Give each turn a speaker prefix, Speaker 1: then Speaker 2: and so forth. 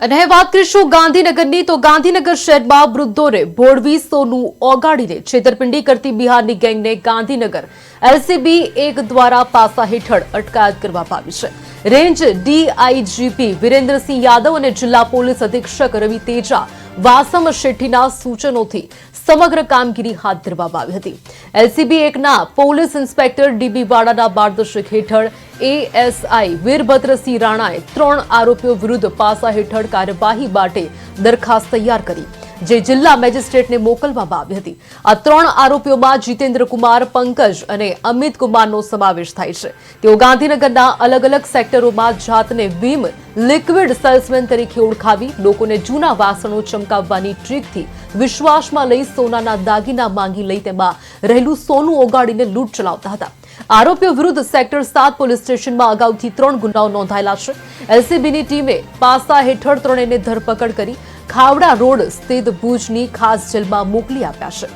Speaker 1: અને વાત કરીશું ગાંધીનગરની. તો ગાંધીનગર શહેરમાં વૃદ્ધોને ભોળવી સોનું ઓગાડીને છેતરપિંડી કરતી બિહારની ગેંગને ગાંધીનગર એલસીબી એક દ્વારા પાસા હેઠળ અટકાયત કરવામાં આવી છે. રેન્જ ડીઆઈજીપી વિરેન્દ્રસિંહ યાદવ અને જિલ્લા પોલીસ અધિક્ષક રવિ તેજા વાસમ શેઠીના સૂચનોથી સમગ્ર કામગીરી હાથ ધરવામાં આવી હતી. એલસીબી એકના પોલીસ ઇન્સ્પેક્ટર ડીબી વાડાના માર્ગદર્શક હેઠળ એએસઆઈ વીરભદ્રસિંહ રાણાએ ત્રણ આરોપીઓ વિરુદ્ધ પાસા હેઠળ કાર્યવાહી માટે દરખાસ્ત તૈયાર કરી. જે જિલ્લા મેજિસ્ટ્રેટને મોકલવામાં આવી હતી. આ ત્રણ આરોપીઓમાં જીતેન્દ્ર કુમાર, પંકજ અને અમિત કુમારનો સમાવેશ થાય છે. તેઓ ગાંધીનગરના અલગ અલગ સેક્ટરોમાં જાતને વીમ લિક્વિડ સેલ્સમેન તરીકે ઓળખાવી લોકોને જૂના વાસણો ચમકાવવાની ટ્રીકથી વિશ્વાસમાં લઈ સોનાના દાગીના માંગી લઈ તેમાં રહેલું સોનું ઓગાડીને લૂંટ ચલાવતા હતા. આરોપીઓ વિરુદ્ધ સેક્ટર સાત પોલીસ સ્ટેશનમાં અગાઉથી ત્રણ ગુનાઓ નોંધાયેલા છે. એલસીબીની ટીમે પાસા હેઠળ ત્રણેયને ધરપકડ કરી ખાવડા રોડ સ્થિત ભુજની ખાસ જેલમાં મોકલી આપ્યા છે.